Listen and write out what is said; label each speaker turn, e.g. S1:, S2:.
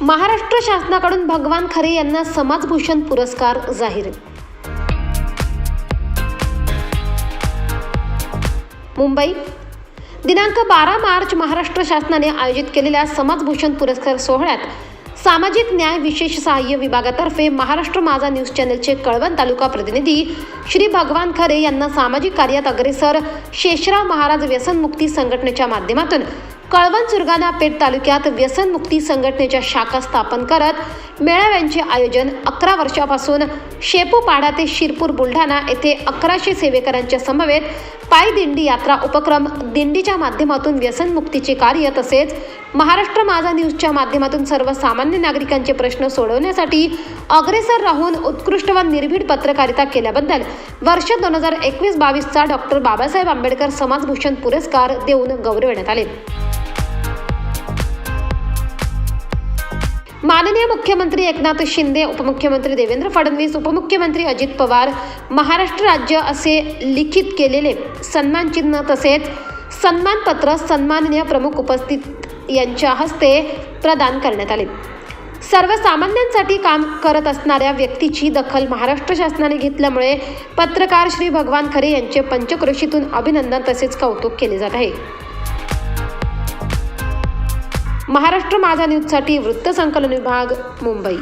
S1: महाराष्ट्र शासनाकडून भगवान खरे यांना समाजभूषण पुरस्कार जाहीर. मुंबई. दिनांक बारा मार्च महाराष्ट्र शासनाने आयोजित केलेल्या समाजभूषण पुरस्कार सोहळ्यात सामाजिक न्याय विशेष सहाय्य विभागातर्फे महाराष्ट्र माझा न्यूज चॅनलचे कळवण तालुका प्रतिनिधी श्री भगवान खरे यांना सामाजिक कार्यात अग्रेसर शेषराव महाराज व्यसनमुक्ती संघटनेच्या माध्यमातून कळवण सुरगाणा पेठ तालुक्यात व्यसनमुक्ती संघटनेच्या शाखा स्थापन करत मेळाव्यांचे आयोजन अकरा वर्षापासून शेपूपाडा ते शिरपूर बुलढाणा येथे अकराशे सेवेकरांच्या समवेत पायी दिंडी यात्रा उपक्रम दिंडीच्या माध्यमातून व्यसनमुक्तीचे कार्य तसेच महाराष्ट्र माझा न्यूजच्या माध्यमातून सर्वसामान्य नागरिकांचे प्रश्न सोडवण्यासाठी अग्रेसर राहून उत्कृष्ट व निर्भीड पत्रकारिता केल्याबद्दल वर्ष दोन हजार एकवीस बावीसचा डॉक्टर बाबासाहेब आंबेडकर समाजभूषण पुरस्कार देऊन गौरवण्यात आले. माननीय मुख्यमंत्री एकनाथ शिंदे उपमुख्यमंत्री देवेंद्र फडणवीस उपमुख्यमंत्री अजित पवार महाराष्ट्र राज्य असे लिखित केलेले सन्मानचिन्ह तसेच सन्मानपत्र सन्माननीय प्रमुख उपस्थित यांच्या हस्ते प्रदान करण्यात आले. सर्वसामान्यांसाठी काम करत असणाऱ्या व्यक्तीची दखल महाराष्ट्र शासनाने घेतल्यामुळे पत्रकार श्री भगवान खरे यांचे पंचक्रोशीतून अभिनंदन तसेच कौतुक केले जात आहे. महाराष्ट्र माझा न्यूजसाठी वृत्तसंकलन विभाग मुंबई.